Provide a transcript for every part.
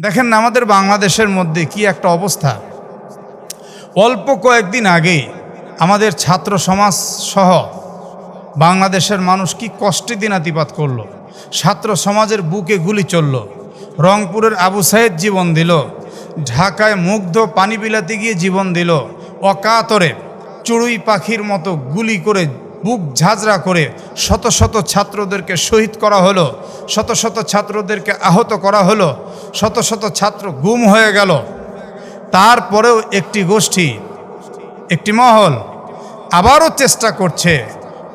দেখেন আমাদের বাংলাদেশের মধ্যে কি একটা অবস্থা। অল্প কয়েকদিন আগেই আমাদের ছাত্র সমাজ সহ বাংলাদেশের মানুষ কি কষ্টে দিনাতিপাত করল। ছাত্র সমাজের বুকে গুলি চলল। রংপুরের আবু সাইদ জীবন দিল। ঢাকায় মুগ্ধ পানি বিলাতে গিয়ে জীবন দিল। অকাতরে চড়ুই পাখির মতো গুলি করে বুক ঝাঁঝরা করে শত শত ছাত্রদেরকে শহীদ করা হলো, শত শত ছাত্রদেরকে আহত করা হলো, শত শত ছাত্র গুম হয়ে গেল। তারপরেও একটি গোষ্ঠী, একটি মহল আবারও চেষ্টা করছে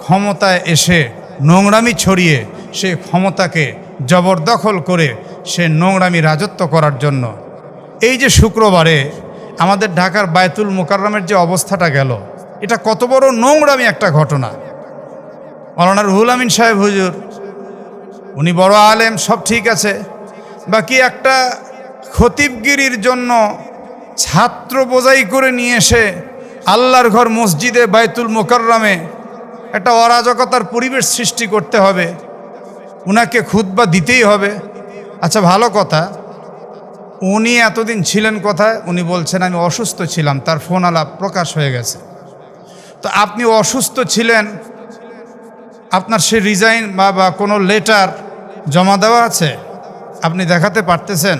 ক্ষমতায় এসে নোংরামি ছড়িয়ে সে ক্ষমতাকে জবরদখল করে সে নোংরামি রাজত্ব করার জন্য। এই যে শুক্রবারে আমাদের ঢাকার বায়তুল মোকাররমের যে অবস্থাটা গেল এটা কত বড় নোংরামি একটা ঘটনা। মৌলানা রুহুল আমিন সাহেব হুজুর, উনি বড় আলেম, সব ঠিক আছে। বাকি একটা খতিবগিরির জন্য ছাত্র বোঝাই করে নিয়ে এসে আল্লাহর ঘর মসজিদে বায়তুল মোকাররমে একটা অরাজকতার পরিবেশ সৃষ্টি করতে হবে। উনাকে খুতবা দিতেই হবে। আচ্ছা ভালো কথা। উনি এতদিন ছিলেন কোথায়? উনি বলছেন, আমি অসুস্থ ছিলাম। তার ফোন আলাপ প্রকাশ হয়ে গেছে। তো আপনি অসুস্থ ছিলেন, আপনার সে রিজাইন বা বা কোনো লেটার জমা দেওয়া আছে? আপনি দেখাতে পারতেছেন?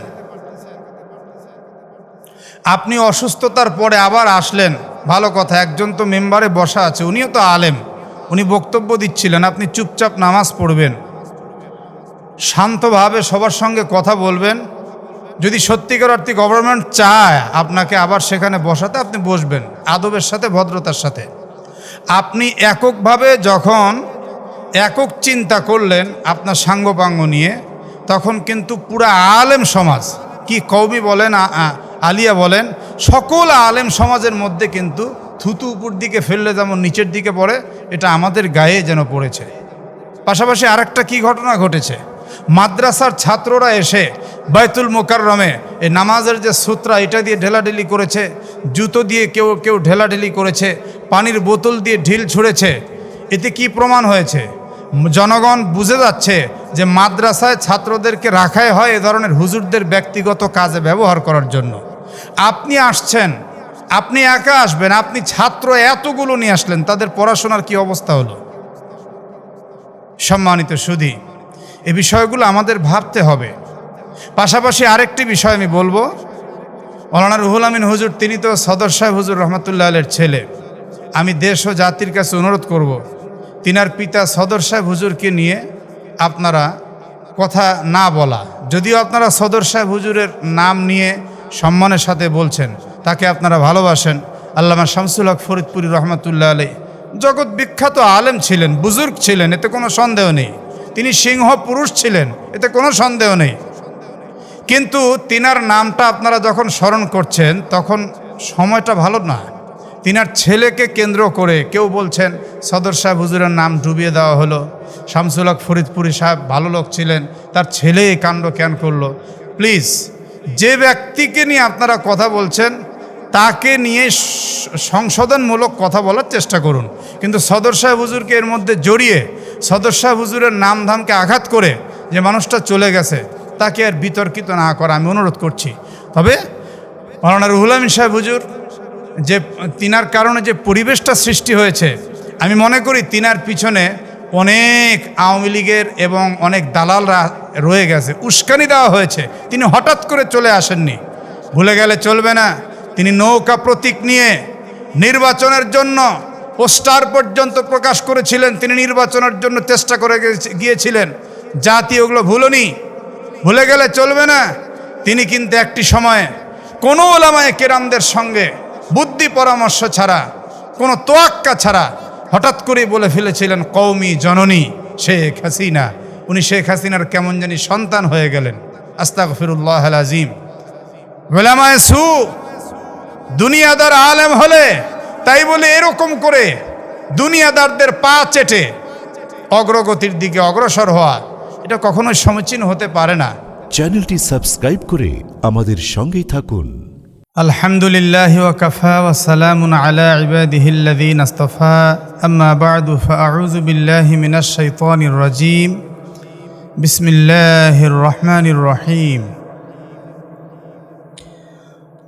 আপনি অসুস্থতার পরে আবার আসলেন। ভালো কথা, একজন তো মেম্বারে বসা আছে, উনিও তো আলেম। উনি বক্তব্য দিচ্ছিলেন, আপনি চুপচাপ নামাজ পড়বেন। শান্তভাবে সবার সঙ্গে কথা বলবেন। যদি সত্যিকার অর্থে গভর্নমেন্ট চায় আপনাকে আবার সেখানে বসাতে, আপনি বসবেন, আদবের সাথে, ভদ্রতার সাথে। আপনি এককভাবে যখন একক চিন্তা করলেন আপনার সাঙ্গপাঙ্গ নিয়ে, তখন কিন্তু পুরা আলেম সমাজ, কি কৌমি বলেন আলিয়া বলেন, সকল আলেম সমাজের মধ্যে কিন্তু থুতু উপর দিকে ফেললে যেমন নিচের দিকে পড়ে, এটা আমাদের গায়ে যেন পড়েছে। পাশাপাশি আরেকটা কি ঘটনা ঘটেছে? মাদ্রাসার ছাত্ররা এসে বাইতুল মোকাররমে এই নামাজের যে সূত্রা, এটা দিয়ে ঢেলাঢেলি করেছে, জুতো দিয়ে কেউ কেউ ঢেলাঢেলি করেছে, পানির বোতল দিয়ে ঢিল ছুঁড়েছে। এতে কি প্রমাণ হয়েছে? জনগণ বুঝে যাচ্ছে যে মাদ্রাসায় ছাত্রদেরকে রাখাই হয় এ ধরনের হুজুরদের ব্যক্তিগত কাজে ব্যবহার করার জন্য। আপনি আসছেন, আপনি একা আসবেন, আপনি ছাত্র এতগুলো নিয়ে আসলেন, তাদের পড়াশোনার কি অবস্থা হলো? সম্মানিত সুধী এই বিষয়গুলো আমাদের ভাবতে হবে। পাশাপাশি আরেকটি বিষয় আমি বলব। মৌলানা রুহুল আমিন হুজুর, তিনি তো সদর সাহেব হুজুর রহমতুল্লাহ আলের ছেলে। আমি দেশ ও জাতির কাছে অনুরোধ করব। তিনার পিতা সদর সাহেব হুজুরকে নিয়ে আপনারা কথা না বলা। যদিও আপনারা সদর সাহেব হুজুরের নাম নিয়ে সম্মানের সাথে বলছেন, তাকে আপনারা ভালোবাসেন। আল্লামা শামসুল হক ফরিদপুরি রহমতুল্লাহ আলী জগৎ বিখ্যাত আলেম ছিলেন, বুজুর্গ ছিলেন, এতে কোনো সন্দেহ নেই। তিনি সিংহ পুরুষ ছিলেন, এতে কোনো সন্দেহ নেই। কিন্তু তিনার নামটা আপনারা যখন স্মরণ করছেন, তখন সময়টা ভালো না। তিনার ছেলেকে কেন্দ্র করে কেউ বলছেন, সদর সাহেব, হুজুরের নাম ডুবিয়ে দেওয়া হলো। শামসুল হক ফরিদপুরি সাহেব ভালো লোক ছিলেন, তার ছেলে এই কাণ্ড ক্যান করল? প্লিজ, যে ব্যক্তিকে নিয়ে আপনারা কথা বলছেন তাকে নিয়ে সংশোধনমূলক কথা বলার চেষ্টা করুন। কিন্তু সদর সাহেব হুজুরকে এর মধ্যে জড়িয়ে, সদর সাহেব হুজুরের নামধামকে আঘাত করে যে মানুষটা চলে গেছে, তাকে আর বিতর্কিত না করা আমি অনুরোধ করছি। তবে মৌলানা রুহুল আমিন সাহেব হুজুর, যে তিনার কারণে যে পরিবেশটা সৃষ্টি হয়েছে, আমি মনে করি তিনার পিছনে অনেক আওয়ামী লীগের এবং অনেক দালালরা রয়ে গেছে, উস্কানি দেওয়া হয়েছে। তিনি হঠাৎ করে চলে আসেননি। ভুলে গেলে চলবে না। তিনি নৌকা প্রতীক নিয়ে নির্বাচনের জন্য পোস্টার পর্যন্ত প্রকাশ করেছিলেন। তিনি নির্বাচনের জন্য চেষ্টা করে গিয়েছিলেন। জাতি ওগুলো ভুলনি। ভুলে গেলে চলবে না। তিনি কিন্তু একটি সময়ে কোনো ওলামায় কেরামদের সঙ্গে বুদ্ধি পরামর্শ ছাড়া, কোনো তোয়াক্কা ছাড়া হঠাৎ করেই বলে ফেলেছিলেন কৌমি জননী শেখ হাসিনা। উনি শেখ হাসিনার কেমন জানি সন্তান হয়ে গেলেন। আস্তাক ফিরুল্লাহ আজিম ওলামায় সু দুনিয়াদার আলেম হলে তাই বলে এরকম করে দুনিয়াদারদের পা চেটে অগ্রগতির দিকে অগ্রসর হওয়া এটা কখনোই সমীচীন হতে পারে না। চ্যানেলটি সাবস্ক্রাইব করে আমাদের সঙ্গেই থাকুন। আলহামদুলিল্লাহ ওয়াকাফা ওয়াসালাম আলা ইবাদিহিল্লাযীন আস্তাফা আম্মা বা'দু ফাআউযু বিল্লাহি মিনাশ শাইতানির রাজীম। বিসমিল্লাহির রহমানির রহিম।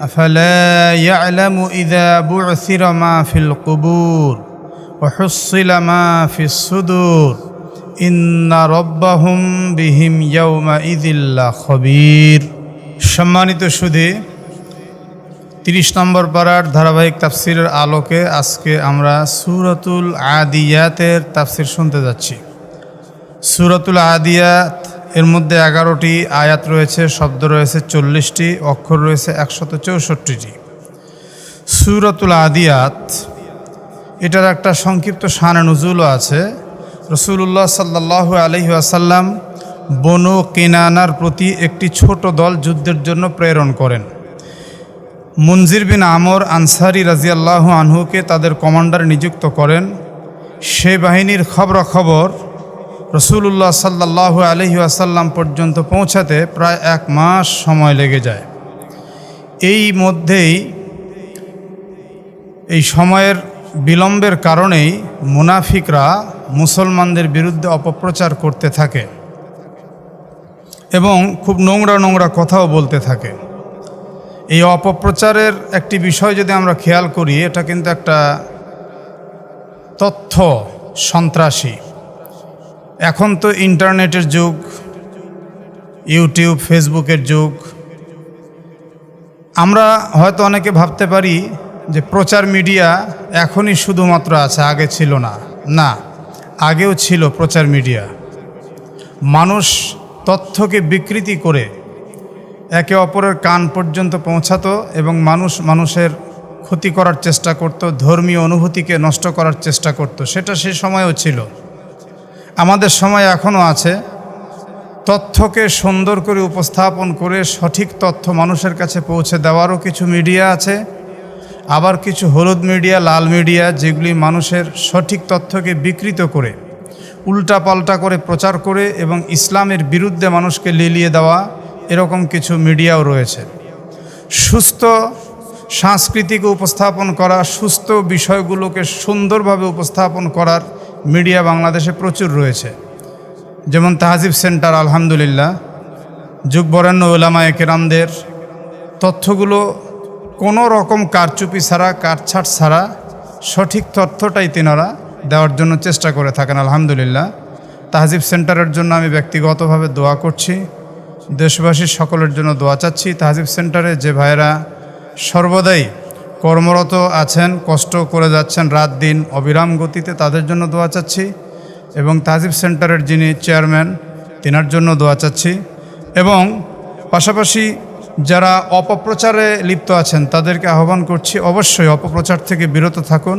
أفلا يعلم إذا بعثر ما في القبور وحصل ما في الصدور إن ربهم بهم يومئذ لخبير সম্মানিত সুধী তিরিশ নম্বর পাড়ার ধারাবাহিক তাফসিরের আলোকে আজকে আমরা সুরতুল আদিয়াতের তাফসির শুনতে যাচ্ছি সুরতুল আদিয়াত এর মধ্যে এগারোটি আয়াত রয়েছে, শব্দ রয়েছে চল্লিশটি, অক্ষর রয়েছে একশত চৌষট্টিটি। সুরতুল আদিয়াত, এটার একটা সংক্ষিপ্ত শান নজুলও আছে। রসুল্লাহ সাল্লাহ আলহি আসাল্লাম বনু কিনানার প্রতি একটি ছোট দল যুদ্ধের জন্য প্রেরণ করেন। মুনজির বিন আমর আনসারি রাজিয়াল্লাহ আনহুকে তাদের কমান্ডার নিযুক্ত করেন। সে বাহিনীর খবরাখবর রসুল্লাহ সাল্লাহ আলহি আসাল্লাম পর্যন্ত পৌঁছাতে প্রায় এক মাস সময় লেগে যায়। এই মধ্যেই এই সময়ের বিলম্বের কারণেই মুনাফিকরা মুসলমানদের বিরুদ্ধে অপপ্রচার করতে থাকে এবং খুব নোংরা নোংরা কথাও বলতে থাকে। এই অপপ্রচারের একটি বিষয় যদি আমরা খেয়াল করি, এটা কিন্তু একটা তথ্য সন্ত্রাসী। এখন তো ইন্টারনেটের যুগ, ইউটিউব, ফেসবুকের যুগ। আমরা হয়তো অনেকে ভাবতে পারি যে প্রচার মিডিয়া এখনই শুধুমাত্র আছে, আগে ছিল না। না, আগেও ছিল প্রচার মিডিয়া। মানুষ তথ্যকে বিকৃতি করে একে অপরের কান পর্যন্ত পৌঁছাতো এবং মানুষ মানুষের ক্ষতি করার চেষ্টা করত, ধর্মীয় অনুভূতিকে নষ্ট করার চেষ্টা করত। সেটা সে সময়ও ছিল। আমাদের সময় এখনও আছে। তথ্যকে সুন্দর করে উপস্থাপন করে সঠিক তথ্য মানুষের কাছে পৌঁছে দেওয়ারও কিছু মিডিয়া আছে। আবার কিছু হলুদ মিডিয়া, লাল মিডিয়া যেগুলি মানুষের সঠিক তথ্যকে বিকৃত করে উল্টা পাল্টা করে প্রচার করে এবং ইসলামের বিরুদ্ধে মানুষকে লিলিয়ে দেওয়া, এরকম কিছু মিডিয়াও রয়েছে। সুস্থ সাংস্কৃতিক উপস্থাপন করা, সুস্থ বিষয়গুলোকে সুন্দরভাবে উপস্থাপন করার মিডিয়া বাংলাদেশে প্রচুর রয়েছে। যেমন তাহাজিব সেন্টার, আলহামদুলিল্লাহ। যুগবরেণ্য ওলামা একেরামদের তথ্যগুলো কোনো রকম কারচুপি ছাড়া, কারছাট ছাড়া, সঠিক তথ্যটাই তেনারা দেওয়ার জন্য চেষ্টা করে থাকেন, আলহামদুলিল্লাহ। তাহাজিব সেন্টারের জন্য আমি ব্যক্তিগতভাবে দোয়া করছি। দেশবাসীর সকলের জন্য দোয়া চাচ্ছি। তাহাজিব সেন্টারে যে ভাইয়েরা সর্বদাই কর্মরত আছেন, কষ্ট করে যাচ্ছেন রাত দিন অবিরাম গতিতে তাদের জন্য দোয়া চাচ্ছি এবং তাজিব সেন্টারের যিনি চেয়ারম্যান, তিনার জন্য দোয়া চাচ্ছি এবং পাশাপাশি যারা অপপ্রচারে লিপ্ত আছেন তাদেরকে আহ্বান করছি, অবশ্যই অপপ্রচার থেকে বিরত থাকুন,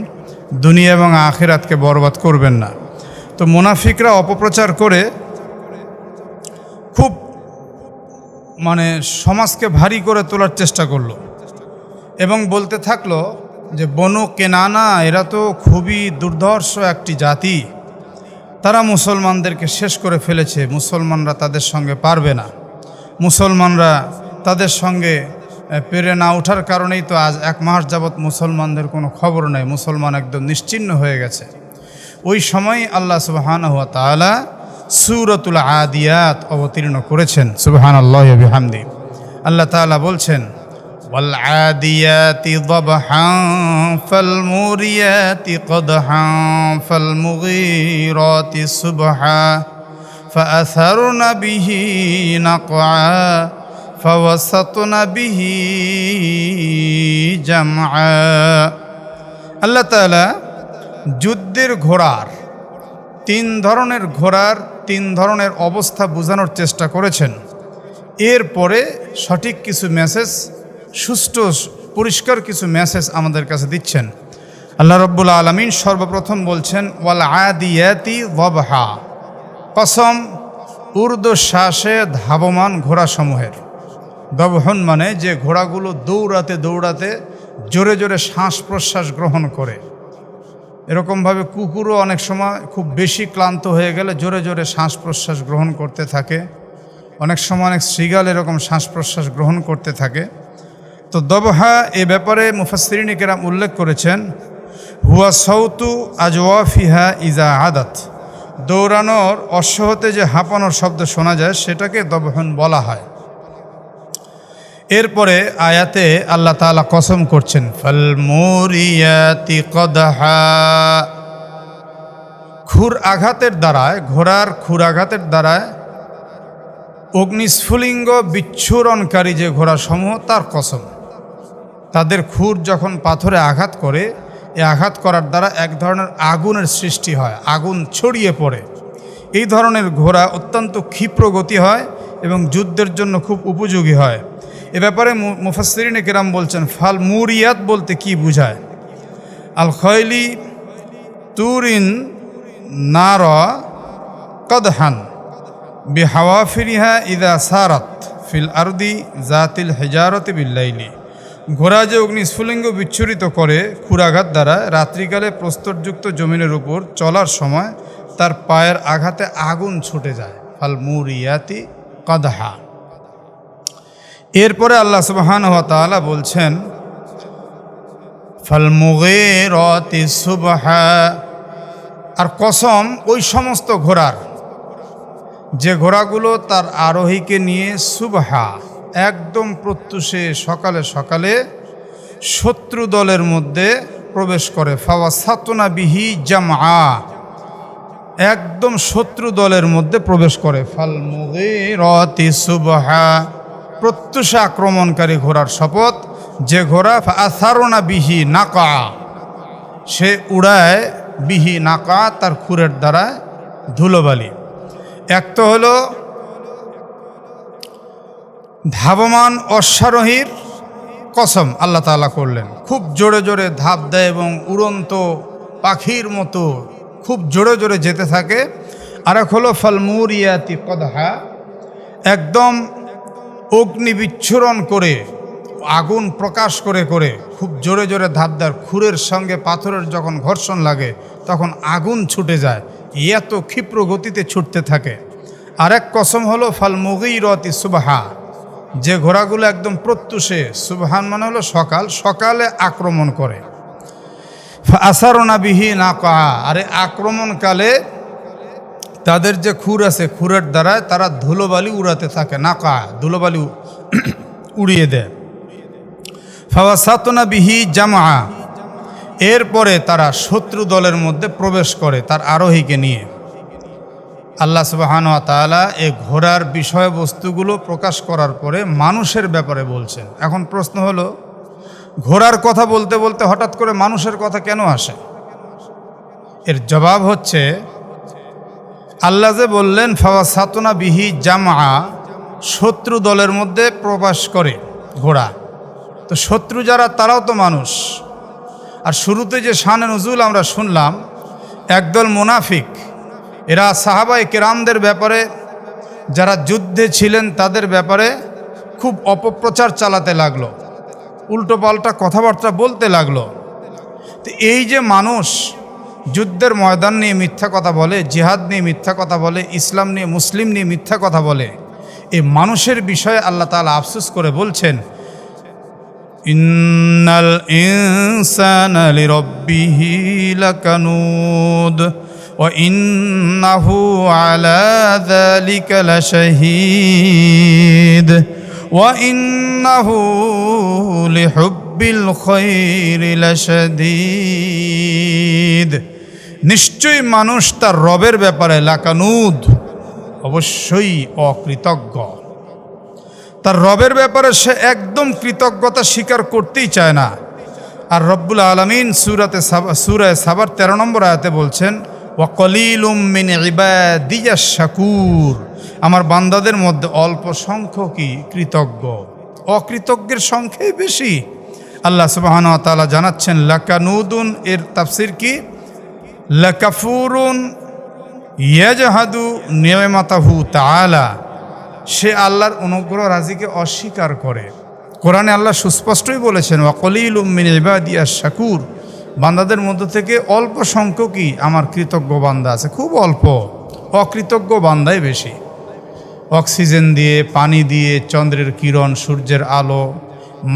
দুনিয়া এবং আখেরাতকে বরবাদ করবেন না। তো মুনাফিকরা অপপ্রচার করে খুব মানে সমাজকে ভারী করে তোলার চেষ্টা করল। এবং বলতে থাকল যে, বনু কেনানা, এরা তো খুবই দুর্ধর্ষ একটি জাতি। তারা মুসলমানদেরকে শেষ করে ফেলেছে। মুসলমানরা তাদের সঙ্গে পারবে না। মুসলমানরা তাদের সঙ্গে পেরে না ওঠার কারণেই তো আজ এক মাস যাবৎ মুসলমানদের কোনো খবর নেই। মুসলমান একদম নিশ্চিহ্ন হয়ে গেছে। ওই সময় আল্লাহ সুবাহান হুয়া তালা সুরতুল আদিয়াত অবতীর্ণ করেছেন। সুবাহান আল্লাহ বিহামদি। আল্লাহ তাআলা বলছেন والعاديات ضبحا فالموريات قدحا فالمغيرات صبحا فأثرن به نقعا فوسطن به جمعا আল্লাহ তাআলা যুদ্ধের ঘোড়ার তিন ধরনের ঘোড়ার তিন ধরনের অবস্থা বোঝানোর চেষ্টা করেছেন এরপরে সঠিক কিছু মেসেজ সুষ্ঠু, পরিষ্কার কিছু মেসেজ আমাদের কাছে দিচ্ছেন। আল্লাহ রব্বুল আলমিন সর্বপ্রথম বলছেন, ওয়াল আদিয়াতি ওয়াবহা। কসম, উর্দু শ্বাসে ধাবমান ঘোড়াসমূহের। দবহন মানে যে ঘোড়াগুলো দৌড়াতে দৌড়াতে জোরে জোরে শ্বাস প্রশ্বাস গ্রহণ করে। এরকমভাবে কুকুরও অনেক সময় খুব বেশি ক্লান্ত হয়ে গেলে জোরে জোরে শ্বাস প্রশ্বাস গ্রহণ করতে থাকে। অনেক সময় অনেক শৃগাল এরকম শ্বাস প্রশ্বাস গ্রহণ করতে থাকে। তো দবহা এ ব্যাপারে মুফাসরিনী কেরাম উল্লেখ করেছেন, হুয়া সৌতু আজওয়াফিহা ইজা আদাত। দৌড়ানোর অশ্বহতে যে হাঁপানোর শব্দ শোনা যায়, সেটাকে দবহন বলা হয়। এরপরে আয়াতে আল্লাহ তাআলা কসম করছেন, ফল মুরিয়াতি কদহা। খুর আঘাতের দ্বারায়, ঘোড়ার খুর আঘাতের দ্বারায় অগ্নিস্ফুলিঙ্গ বিচ্ছুরণকারী যে ঘোড়াসমূহ, তার কসম। তাদের খুর যখন পাথরে আঘাত করে, এ আঘাত করার দ্বারা এক ধরনের আগুনের সৃষ্টি হয়, আগুন ছড়িয়ে পড়ে। এই ধরনের ঘোড়া অত্যন্ত ক্ষিপ্র গতি হয় এবং যুদ্ধের জন্য খুব উপযোগী হয়। এ ব্যাপারে মু- মুফাসসিরিনে কেরাম বলছেন, ফাল মুরিয়াত বলতে কি বুঝায়? আল খয়লি তুরিন নার কদহান বিহাওয়াফিরিহা ইদা সারাত ফিল আরদি জাতিল হেজারতে বিল্লাইলি ঘোড়া যে অগ্নিস্ফুলিঙ্গ বিচ্ছুরিত করে খুরাঘাত দ্বারা রাত্রিকালে প্রস্তরযুক্ত জমিনের উপর চলার সময় তার পায়ের আঘাতে আগুন ছুটে যায়। ফাল মুরিয়াতি কদহা। এরপরে আল্লাহ সুবহান ওয়া বলছেন ফাল মুগিরাতি সুবহা। আর কসম, ওই সমস্ত ঘোড়ার, যে ঘোড়াগুলো তার আরোহীকে নিয়ে সুবহা। একদম প্রত্যুষে সকালে সকালে শত্রু দলের মধ্যে প্রবেশ করে। ফাওয়া সাতনা বিহি জামা একদম শত্রু দলের মধ্যে প্রবেশ করে। ফাল রতি সুবহা। প্রত্যুষে আক্রমণকারী ঘোড়ার শপথ। যে ঘোড়া আসারোনা বিহি নাকা। সে উড়ায় বিহি নাকা, তার খুরের দ্বারা ধুলোবালি। এক তো হলো ধাবমান অশ্বারোহীর কসম আল্লাহ তাআলা করলেন। খুব জোরে জোরে ধাপ দেয় এবং উড়ন্ত পাখির মতো খুব জোরে জোরে যেতে থাকে। আর এক হলো ফলমুরিয়াতি কদহা। একদম অগ্নি বিচ্ছুরণ করে, আগুন প্রকাশ করে করে খুব জোরে জোরে ধাপ দেয়। খুরের সঙ্গে পাথরের যখন ঘর্ষণ লাগে, তখন আগুন ছুটে যায়, এত ক্ষিপ্র গতিতে ছুটতে থাকে। আরেক কসম হলো, ফাল মুগিরতি সুবাহা। যে ঘোড়াগুলো একদম প্রত্যুষে, সুবহান মানে হলো সকাল, সকালে আক্রমণ করে। আসারনা বিহি না কা আরে আক্রমণকালে তাদের যে খুর আছে, খুরের দ্বারা তারা ধুলোবালি উড়াতে থাকে, নাকা, ধুলোবালি উড়িয়ে দেয়। ফাওয়া সাতনা বিহি জামা, এরপরে তারা শত্রু দলের মধ্যে প্রবেশ করে তার আরোহীকে নিয়ে। আল্লাহ সুবাহান তাআলা এই ঘোড়ার বিষয়বস্তুগুলো প্রকাশ করার পরে মানুষের ব্যাপারে বলছেন। এখন প্রশ্ন হলো, ঘোড়ার কথা বলতে বলতে হঠাৎ করে মানুষের কথা কেন আসে? এর জবাব হচ্ছে, আল্লাহ যে বললেন ফাওয়া সাতনা বিহি জামা শত্রু দলের মধ্যে প্রবাস করে ঘোড়া। তো শত্রু যারা, তারাও তো মানুষ। আর শুরুতে যে শানে নজুল আমরা শুনলাম, একদল মুনাফিক এরা সাহাবাই কেরামদের ব্যাপারে, যারা যুদ্ধে ছিলেন তাদের ব্যাপারে খুব অপপ্রচার চালাতে লাগল, উল্টো পাল্টা কথাবার্তা বলতে লাগল। তো এই যে মানুষ যুদ্ধের ময়দান নিয়ে মিথ্যা কথা বলে, জিহাদ নিয়ে মিথ্যা কথা বলে, ইসলাম নিয়ে মুসলিম নিয়ে মিথ্যা কথা বলে, এই মানুষের বিষয়ে আল্লাহ তাআলা আফসোস করে বলছেন, ইন্নাল ইনসানা আলা যালিকা লাশাহীদ ওয়া ইন্নাহু লিহুব্বিল খায়রি লাশাদীদ নিশ্চয়ই মানুষ তার রবের ব্যাপারে লাকানুদ, অবশ্যই অকৃতজ্ঞ। তার রবের ব্যাপারে সে একদম কৃতজ্ঞতা স্বীকার করতেই চায় না। আর রব্বুল আলমিন সুরাতে সুরায় সাবার তেরো নম্বর আয়াতে বলছেন ওয়াকলিলুম মিন ইবাদিয়া শাকুর। আমার বান্দাদের মধ্যে অল্প সংখ্যকই কৃতজ্ঞ। অকৃতজ্ঞের সংখ্যাই বেশি। আল্লাহ সুবাহান তালা জানাচ্ছেন, লাকানুদুন, এর তাফসির কি? লাকাফুরুন ইয়াজাহাদু নিয়মাতাহু তাআলা। সে আল্লাহর অনুগ্রহ রাজিকে অস্বীকার করে। কোরআনে আল্লাহ সুস্পষ্টই বলেছেন ওয়াকলিল উম্মিন ইবাদিয়া শাকুর। বান্দাদের মধ্য থেকে অল্প সংখ্যকই আমার কৃতজ্ঞ বান্দা আছে, খুব অল্প। অকৃতজ্ঞ বান্দাই বেশি। অক্সিজেন দিয়ে, পানি দিয়ে, চন্দ্রের কিরণ, সূর্যের আলো,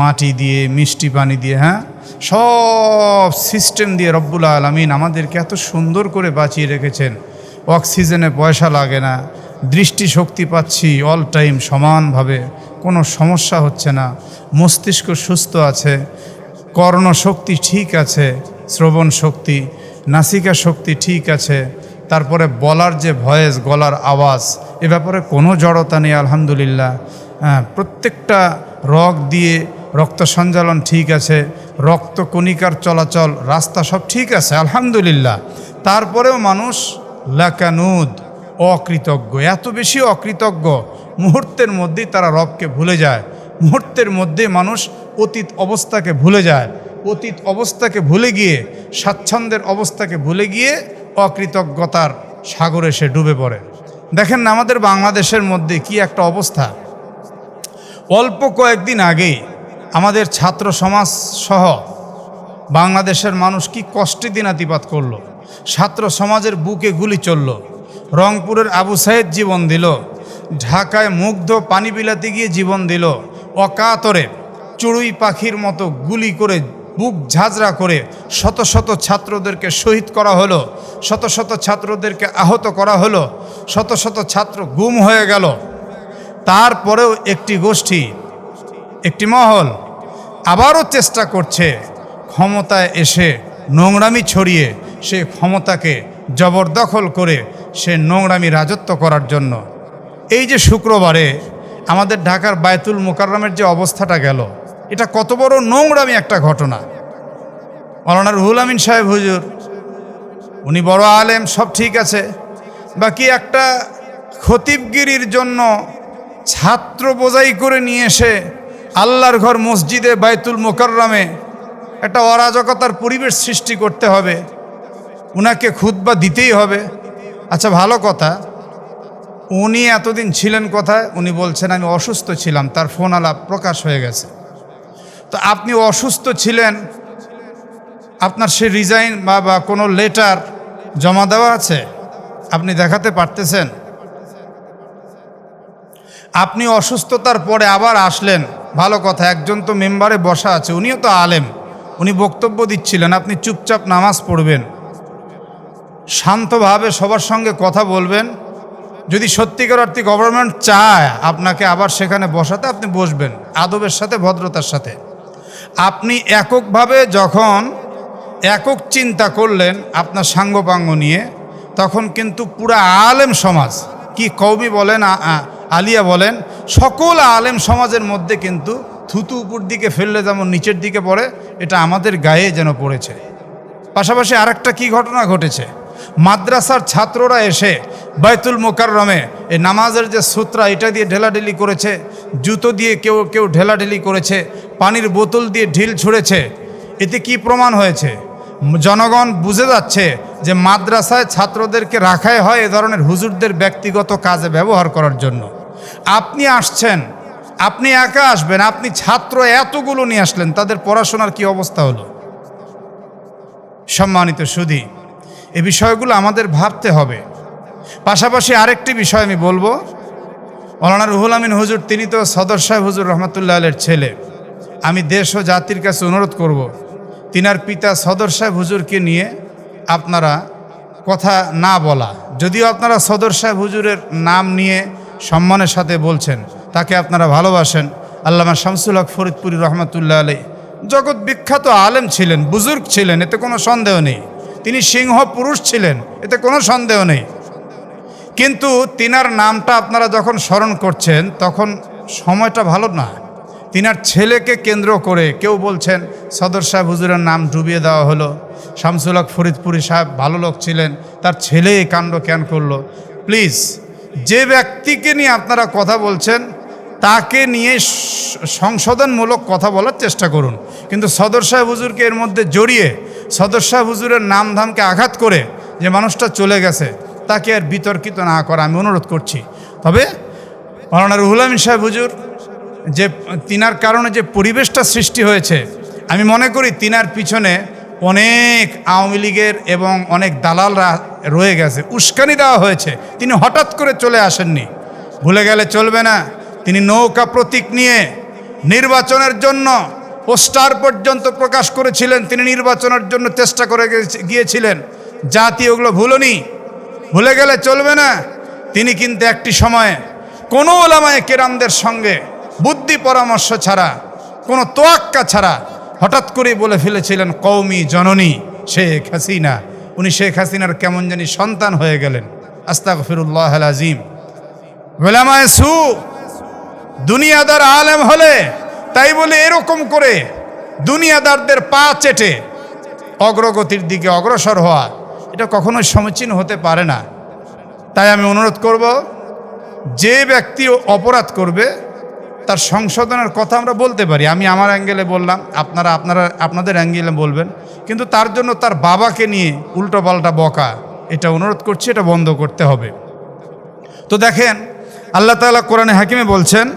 মাটি দিয়ে, মিষ্টি পানি দিয়ে হ্যাঁ? সব সিস্টেম দিয়ে রব্বুল আলমিন আমাদেরকে এত সুন্দর করে বাঁচিয়ে রেখেছেন। অক্সিজেনে পয়সা লাগে না দৃষ্টি শক্তি পাচ্ছি অল টাইম সমানভাবে, কোনো সমস্যা হচ্ছে না, মস্তিষ্ক সুস্থ আছে কর্ণ শক্তি ঠিক আছে, শ্রবণ শক্তি, নাসিকা শক্তি ঠিক আছে, তারপরে বলার যে ভয়েস, গলার আওয়াজ, এ ব্যাপারে কোনো জড়তা নেই, আলহামদুলিল্লাহ। হ্যাঁ প্রত্যেকটা রগ দিয়ে রক্ত সঞ্চালন ঠিক আছে, রক্ত কণিকার চলাচল, রাস্তা সব ঠিক আছে, আলহামদুলিল্লাহ। তারপরেও মানুষ লাকানুদ, অকৃতজ্ঞ, এত বেশি অকৃতজ্ঞ, মুহূর্তের মধ্যেই তারা রবকে ভুলে যায়, মুহূর্তের মধ্যে মানুষ অতীত অবস্থাকে ভুলে যায়, অতীত অবস্থাকে ভুলে গিয়ে, স্বাচ্ছন্দ্যের অবস্থাকে ভুলে গিয়ে অকৃতজ্ঞতার সাগরে সে ডুবে পড়ে। দেখেন না, আমাদের বাংলাদেশের মধ্যে কি একটা অবস্থা। অল্প কয়েকদিন আগেই আমাদের ছাত্র সমাজ সহ বাংলাদেশের মানুষ কি কষ্টে দিনাতিপাত করল। ছাত্র সমাজের বুকে গুলি চলল। রংপুরের আবু সাইদ জীবন দিল। ঢাকায় মুগ্ধ পানি বিলাতে গিয়ে জীবন দিল। অকাতরে চড়ুই পাখির মতো গুলি করে, বুক ঝাঁঝরা করে শত শত ছাত্রদেরকে শহীদ করা হলো, শত শত ছাত্রদেরকে আহত করা হলো, শত শত ছাত্র গুম হয়ে গেল। তারপরেও একটি গোষ্ঠী, একটি মহল আবারও চেষ্টা করছে ক্ষমতায় এসে নোংরামি ছড়িয়ে সে ক্ষমতাকে জবরদখল করে সে নোংরামি রাজত্ব করার জন্য। এই যে শুক্রবারে আমাদের ঢাকার বায়তুল মোকাররমের যে অবস্থাটা গেল এটা কত বড় নোংরামি একটা ঘটনা। মৌলানা রুহুল আমিন সাহেব হুজুর, উনি বড় আলেম, সব ঠিক আছে। বাকি একটা খতিবগিরির জন্য ছাত্র বোঝাই করে নিয়ে এসে আল্লাহর ঘর মসজিদে বায়তুল মোকাররমে একটা অরাজকতার পরিবেশ সৃষ্টি করতে হবে। উনাকে খুতবা দিতেই হবে। আচ্ছা ভালো কথা। উনি এতদিন ছিলেন কোথায়? উনি বলছেন, আমি অসুস্থ ছিলাম। তার ফোন আলাপ প্রকাশ হয়ে গেছে। তো আপনি অসুস্থ ছিলেন, আপনার সে রিজাইন বা বা কোনো লেটার জমা দেওয়া আছে? আপনি দেখাতে পারতেছেন? আপনি অসুস্থতার পরে আবার আসলেন। ভালো কথা, একজন তো মেম্বারে বসা আছে, উনিও তো আলেম। উনি বক্তব্য দিচ্ছিলেন, আপনি চুপচাপ নামাজ পড়বেন। শান্তভাবে সবার সঙ্গে কথা বলবেন। যদি সত্যিকার অর্থে গভর্নমেন্ট চায় আপনাকে আবার সেখানে বসাতে, আপনি বসবেন, আদবের সাথে, ভদ্রতার সাথে। আপনি এককভাবে যখন একক চিন্তা করলেন আপনার সাঙ্গপাঙ্গ নিয়ে, তখন কিন্তু পুরা আলেম সমাজ, কি কৌমি বলেন আলিয়া বলেন, সকল আলেম সমাজের মধ্যে কিন্তু থুতু উপর দিকে ফেললে যেমন নিচের দিকে পড়ে, এটা আমাদের গায়ে যেন পড়েছে। পাশাপাশি আরেকটা কি ঘটনা ঘটেছে? মাদ্রাসার ছাত্ররা এসে বাইতুল মোকাররমে এই নামাজের যে সূত্রা, এটা দিয়ে ঢেলাঢেলি করেছে, জুতো দিয়ে কেউ কেউ ঢেলাঢেলি করেছে, পানির বোতল দিয়ে ঢিল ছুঁড়েছে। এতে কি প্রমাণ হয়েছে? জনগণ বুঝে যাচ্ছে যে মাদ্রাসায় ছাত্রদেরকে রাখাই হয় এ ধরনের হুজুরদের ব্যক্তিগত কাজে ব্যবহার করার জন্য। আপনি আসছেন, আপনি একা আসবেন, আপনি ছাত্র এতগুলো নিয়ে আসলেন, তাদের পড়াশোনার কি অবস্থা হলো? সম্মানিত সুধী এই বিষয়গুলো আমাদের ভাবতে হবে। পাশাপাশি আরেকটি বিষয় আমি বলব। মৌলানা রুহুল আমিন হুজুর, তিনি তো সদর সাহেব হুজুর রহমতুল্লাহ আলের ছেলে। আমি দেশ ও জাতির কাছে অনুরোধ করব। তিনার পিতা সদর সাহেব হুজুরকে নিয়ে আপনারা কথা না বলা। যদিও আপনারা সদর সাহেব হুজুরের নাম নিয়ে সম্মানের সাথে বলছেন, তাকে আপনারা ভালোবাসেন। আল্লামা শামসুল হক ফরিদপুরি রহমতুল্লাহ আলী জগৎ বিখ্যাত আলেম ছিলেন, বুজুর্গ ছিলেন, এতে কোনো সন্দেহ নেই। তিনি সিংহ পুরুষ ছিলেন, এতে কোনো সন্দেহ নেই। কিন্তু তিনার নামটা আপনারা যখন স্মরণ করছেন, তখন সময়টা ভালো না। তিনার ছেলেকে কেন্দ্র করে কেউ বলছেন, সদর সাহেব, হুজুরের নাম ডুবিয়ে দেওয়া হলো। শামসুল হক ফরিদপুরি সাহেব ভালো লোক ছিলেন, তার ছেলে এই কাণ্ড ক্যান করল? প্লিজ, যে ব্যক্তিকে নিয়ে আপনারা কথা বলছেন তাকে নিয়ে সংশোধনমূলক কথা বলার চেষ্টা করুন। কিন্তু সদর সাহেব হুজুরকে এর মধ্যে জড়িয়ে, সদর সাহেব হুজুরের নাম ধামকে আঘাত করে যে মানুষটা চলে গেছে, তাকে আর বিতর্কিত না করা আমি অনুরোধ করছি। তবে মৌলানা রুহুল আমিন সাহেব হুজুর, যে তিনার কারণে যে পরিবেশটা সৃষ্টি হয়েছে, আমি মনে করি তিনার পিছনে অনেক আওয়ামী লীগের এবং অনেক দালালরা রয়ে গেছে, উস্কানি দেওয়া হয়েছে। তিনি হঠাৎ করে চলে আসেননি। ভুলে গেলে চলবে না। তিনি নৌকা প্রতীক নিয়ে নির্বাচনের জন্য পোস্টার পর্যন্ত প্রকাশ করেছিলেন। তিনি নির্বাচনের জন্য চেষ্টা করে গিয়েছিলেন। জাতি ওগুলো ভুলনি। ভুলে গেলে চলবে না। তিনি কিন্তু একটি সময়ে কোনো ওলামায় কেরামদের সঙ্গে বুদ্ধি পরামর্শ ছাড়া, কোনো তোয়াক্কা ছাড়া হঠাৎ করে বলে ফেলেছিলেন কৌমি জননী শেখ হাসিনা। উনি শেখ হাসিনার কেমন জানি সন্তান হয়ে গেলেন। আস্তাক ফিরুল্লাহ আজিম ওলামায় সু দুনিয়াদার আলেম হলে তাই বলে এরকম করে দুনিয়াদারদের পা চেটে অগ্রগতির দিকে অগ্রসর হওয়া, এটা কখনোই সমীচীন হতে পারে না। তাই আমি অনুরোধ করব, যে ব্যক্তি অপরাধ করবে, তার সংশোধনের কথা আমরা বলতে পারি। আমি আমার অ্যাঙ্গেলে বললাম, আপনারা আপনারা, আপনাদের অ্যাঙ্গেলে বলবেন। কিন্তু তার জন্য তার বাবাকে নিয়ে উল্টোপাল্টা বকা, এটা অনুরোধ করছি, এটা বন্ধ করতে হবে। তো দেখেন, আল্লাহ তাআলা কোরআনে হাকিমে বলছেন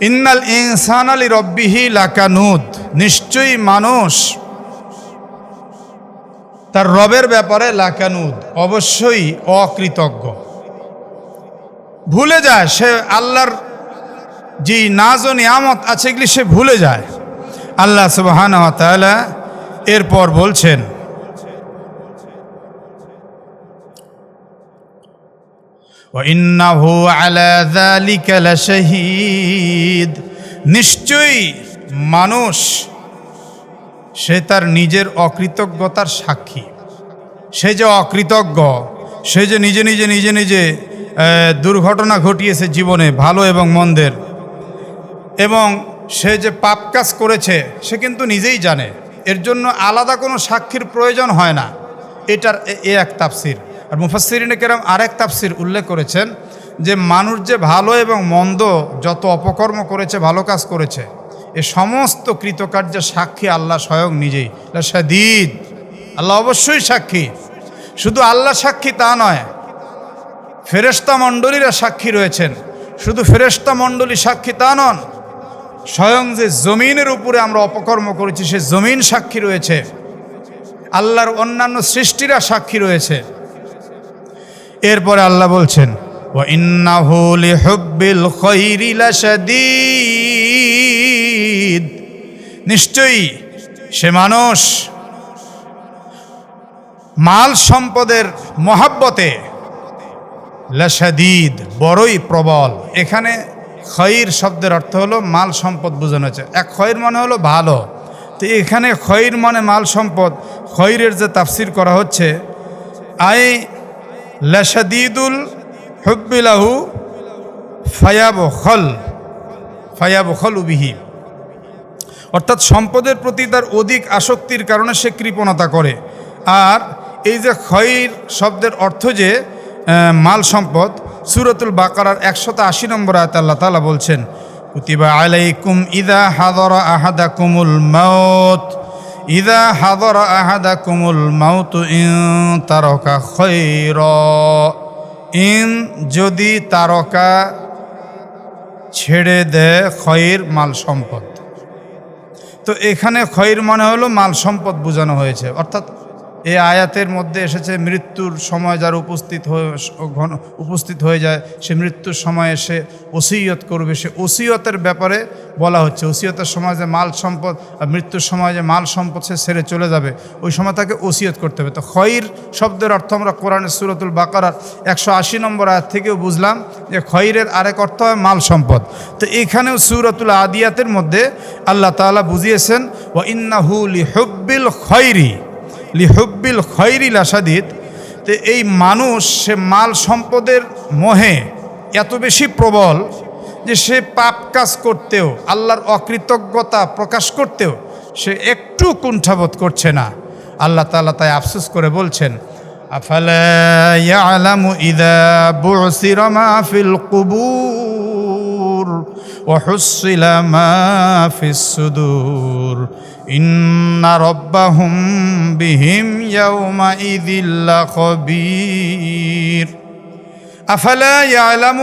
ইন্নাল ইনসান আলী রব্বিহি লাকানুদ। নিশ্চয়ই মানুষ তার রবের ব্যাপারে লাকানুদ, অবশ্যই অকৃতজ্ঞ। ভুলে যায়, সে আল্লাহর যে নাজ ও নিয়ামত আছে এগুলি সে ভুলে যায়। আল্লাহ সুবহান এরপর বলছেন وإنه على ذلك لشهيد নিশ্চয়ই মানুষ সে তার নিজের অকৃতজ্ঞতার সাক্ষী সে যে অকৃতজ্ঞ সে যে নিজে নিজে নিজে নিজে আহ, দুর্ঘটনা ঘটিয়েছে জীবনে ভালো এবং মন্দের এবং সে যে পাপ কাজ করেছে সে কিন্তু নিজেই জানে এর জন্য আলাদা কোনো সাক্ষীর প্রয়োজন হয় না এটার এ- এ এক তাফসির আর মুফাসিরিনে কেরাম আরেক তাফসির উল্লেখ করেছেন যে মানুষ যে ভালো এবং মন্দ যত অপকর্ম করেছে, ভালো কাজ করেছে, এ সমস্ত কৃতকার্যের সাক্ষী আল্লাহ স্বয়ং নিজেই। সাদিদ আল্লাহ অবশ্যই সাক্ষী। শুধু আল্লাহ সাক্ষী তা নয় ফেরেস্তা মণ্ডলীরা সাক্ষী রয়েছেন। শুধু ফেরেস্তা মণ্ডলী সাক্ষী তা নন, স্বয়ং যে জমিনের উপরে আমরা অপকর্ম করেছি, সে জমিন সাক্ষী রয়েছে। আল্লাহর অন্যান্য সৃষ্টিরা সাক্ষী রয়েছে। এরপরে আল্লাহ বলছেন ও ইন্নাহু লিহুব্বিল খাইরি নিশ্চয়ই সে মানুষ মাল সম্পদের মহাব্বতে লাশাদিদ বড়ই প্রবল। এখানে খৈর শব্দের অর্থ হলো মাল সম্পদ বোঝানো হয়েছে। এক খৈর মানে হলো ভালো। তো এখানে খৈর মানে মাল সম্পদ। খৈরের যে তাফসির করা হচ্ছে, আই লাশাদিদুল হুব্বিলাহু ফায়াব খল ফায়াব খল উবিহি অর্থাৎ সম্পদের প্রতি তার অধিক আসক্তির কারণে সে কৃপণতা করে। আর এই যে খৈর শব্দের অর্থ যে মাল সম্পদ, সুরতুল বাকারার একশত আশি নম্বর আয়ত আল্লাহ তালা বলছেন, কুতিবা আলাইকুম ইদা হাদর আহাদা কুমুল মাউত। ইদা হাদর আহাদা কুমুল মাউত ইন তারকা খৈর। ইন যদি তারকা ছেড়ে দেয় খৈর, মাল সম্পদ। তো এখানে খৈর মানে হলো মাল সম্পদ বোঝানো হয়েছে। অর্থাৎ এই আয়াতের মধ্যে এসেছে, মৃত্যুর সময় যার উপস্থিত হয়ে, ঘন, উপস্থিত হয়ে যায়, সে মৃত্যুর সময় এসে ওসিয়ত করবে। সে ওসিয়তের ব্যাপারে বলা হচ্ছে, ওসিয়তের সময় যে মাল সম্পদ আর মৃত্যুর সময় যে মাল সম্পদ সে সেরে চলে যাবে, ওই সময় তাকে ওসিয়ত করতে হবে। তো খৈর শব্দের অর্থ আমরা কোরআনের সুরতুল বাকারার একশো আশি নম্বর আয়াত থেকেও বুঝলাম যে খৈরের আরেক অর্থ হয় মাল সম্পদ। তো এখানেও সুরতুল আদিয়াতের মধ্যে আল্লাহ তাআলা বুঝিয়েছেন ও ইন্নাহু লিহুব্বিল খৈরি। লিহুব্বিল খৈরি লাসাদিদ, তো এই মানুষ সে মাল সম্পদের মোহে এত বেশি প্রবল যে সে পাপ কাজ করতেও, আল্লাহর অকৃতজ্ঞতা প্রকাশ করতেও সে একটু কুণ্ঠাবোধ করছে না। আল্লাহ তাআলা তাই আফসোস করে বলছেন, আফালা ইয়ালামু ইদা বুসিরা মা ফিল কুবুর? وحصل ما في الصدور إن ربهم بهم يومئذ لخبير أفلا يعلم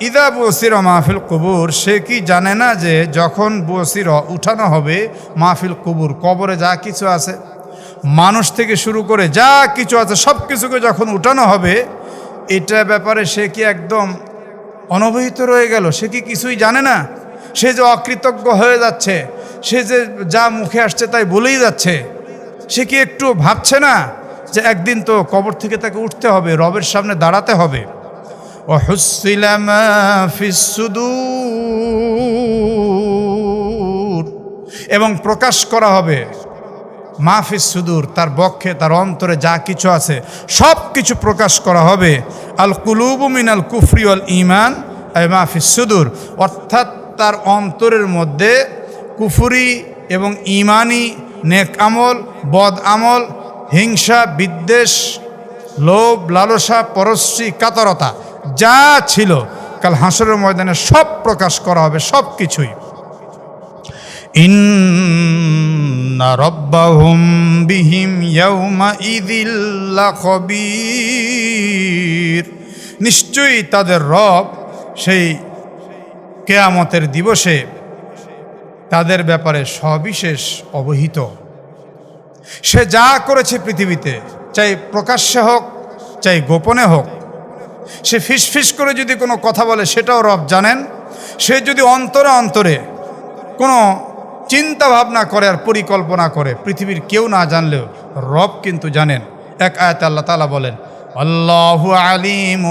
ইদা বসির মাহফিল কুবুর সে কি জানে না যে যখন বসির উঠানো হবে মাহফিল কুবুর কবরে যা কিছু আছে মানুষ থেকে শুরু করে যা কিছু আছে সব কিছুকে যখন উঠানো হবে এটা ব্যাপারে সে কি একদম অনবহিত রয়ে গেল। সে কি কিছুই জানে না? সে যে অকৃতজ্ঞ হয়ে যাচ্ছে, সে যে যা মুখে আসছে তাই বলেই যাচ্ছে। সে কি একটু ভাবছে না যে একদিন তো কবর থেকে তাকে উঠতে হবে, রবের সামনে দাঁড়াতে হবে? এবং প্রকাশ করা হবে মাহফিস সুদূর, তার বক্ষে, তার অন্তরে যা কিছু আছে সব কিছু প্রকাশ করা হবে। আল কুলুবু মিনাল কুফরি অল ইমান মাহফিস সুদূর। অর্থাৎ তার অন্তরের মধ্যে কুফুরি এবং ইমানি নেক আমল, বদ আমল, হিংসা, বিদ্বেষ, লোভ, লালসা, পরশ্রী, কাতরতা, যা ছিল, কাল হাসরের ময়দানে সব প্রকাশ করা হবে সব কিছুই ইন্না রব্বাহুম বিহিম ইয়াউমা ইদিল্লা নিশ্চয়ই তাদের রব সেই কেয়ামতের দিবসে তাদের ব্যাপারে সবিশেষ অবহিত। সে যা করেছে পৃথিবীতে, চাই প্রকাশ্যে হোক, চাই গোপনে হোক, সে ফিসফিস করে যদি কোনো কথা বলে, সেটাও রব জানেন। সে যদি অন্তরে অন্তরে কোনো চিন্তা ভাবনা করে আর পরিকল্পনা করে। পৃথিবীর কেউ না জানলেও রব কিন্তু জানেন। এক আয়াত আল্লাহ তালা বলেন, আল্লাহু আলিম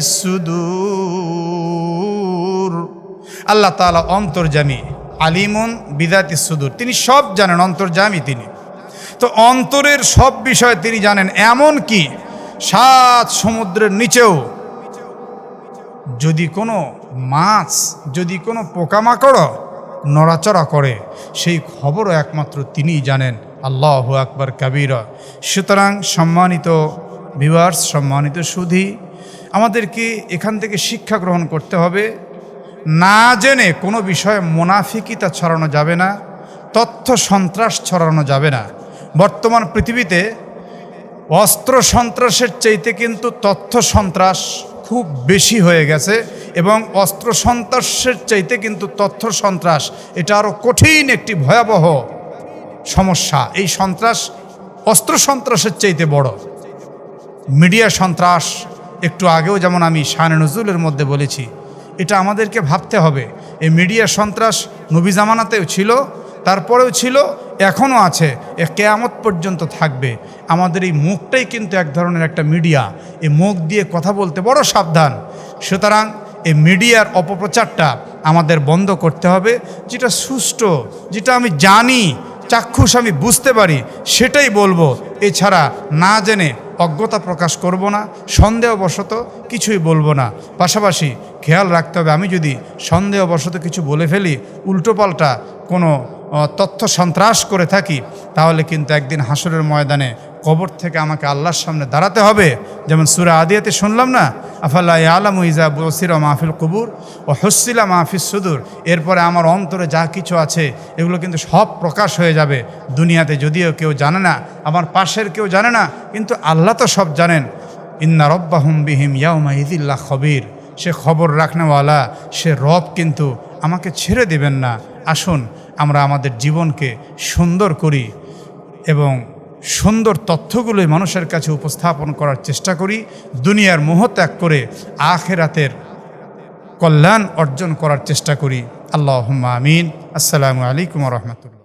সুদূর। আল্লাহ তালা অন্তর্জামী, আলিমুন বিদাতি সুদূর। তিনি সব জানেন, অন্তর্জামী তিনি। তো অন্তরের সব বিষয় তিনি জানেন, এমন কি? সাত সমুদ্রের নিচেও যদি কোনো মাছ যদি কোনো পোকামাকড় নড়াচড়া করে, সেই খবরও একমাত্র তিনিই জানেন। আল্লাহ আকবর কাবিরা। সুতরাং সম্মানিত ভিউয়ার্স সম্মানিত সুধী, আমাদেরকে এখান থেকে শিক্ষা গ্রহণ করতে হবে। না জেনে কোনো বিষয়ে মোনাফিকিতা ছড়ানো যাবে না, তথ্য সন্ত্রাস ছড়ানো যাবে না। বর্তমান পৃথিবীতে অস্ত্র সন্ত্রাসের চাইতে কিন্তু তথ্য সন্ত্রাস খুব বেশি হয়ে গেছে এবং অস্ত্র সন্ত্রাসের চাইতে কিন্তু তথ্য সন্ত্রাস, এটা আরও কঠিন একটি ভয়াবহ সমস্যা। এই সন্ত্রাস অস্ত্র সন্ত্রাসের চাইতে বড়। মিডিয়া সন্ত্রাস, একটু আগেও যেমন আমি শানে নজরুলের মধ্যে বলেছি, এটা আমাদেরকে ভাবতে হবে। এই মিডিয়া সন্ত্রাস নবী জামানাতেও ছিল তারপরেও ছিল এখনও আছে। এ কেয়ামত পর্যন্ত থাকবে। আমাদের এই মুখটাই কিন্তু এক ধরনের একটা মিডিয়া। এই মুখ দিয়ে কথা বলতে বড় সাবধান। সুতরাং এই মিডিয়ার অপপ্রচারটা আমাদের বন্ধ করতে হবে। যেটা সুষ্ঠু, যেটা আমি জানি, চাক্ষুষ আমি বুঝতে পারি, সেটাই বলব। এছাড়া না জেনে অজ্ঞতা প্রকাশ করব না, সন্দেহবশত কিছুই বলব না। পাশাপাশি খেয়াল রাখতে হবে, আমি যদি সন্দেহবশত কিছু বলে ফেলি, উল্টোপাল্টা কোনো তথ্য সন্ত্রাস করে থাকি, তাহলে কিন্তু একদিন হাসরের ময়দানে কবর থেকে আমাকে আল্লাহর সামনে দাঁড়াতে হবে। যেমন সুরা আদিয়াতে শুনলাম না আফাল্লা আলম ইজা বসিরা মাহফিল কবুর, ও হসিলা মাহফিস সুদূর, এরপরে আমার অন্তরে যা কিছু আছে, এগুলো কিন্তু সব প্রকাশ হয়ে যাবে। দুনিয়াতে যদিও কেউ জানে না, আমার পাশের কেউ জানে না, কিন্তু আল্লাহ তো সব জানেন। ইন্না রব্বাহুম বিহিম ইয়াউমা ইদিল্লা খবির, সে খবর রাখনেওয়ালা, সে রব কিন্তু আমাকে ছেড়ে দেবেন না। আসুন আমরা আমাদের জীবনকে সুন্দর করি এবং সুন্দর তথ্যগুলোই মানুষের কাছে উপস্থাপন করার চেষ্টা করি, দুনিয়ার মোহ ত্যাগ করে আখেরাতের কল্যাণ অর্জন করার চেষ্টা করি। আল্লাহ আমিন। আসসালামু আলাইকুম রহমতুল্লাহ।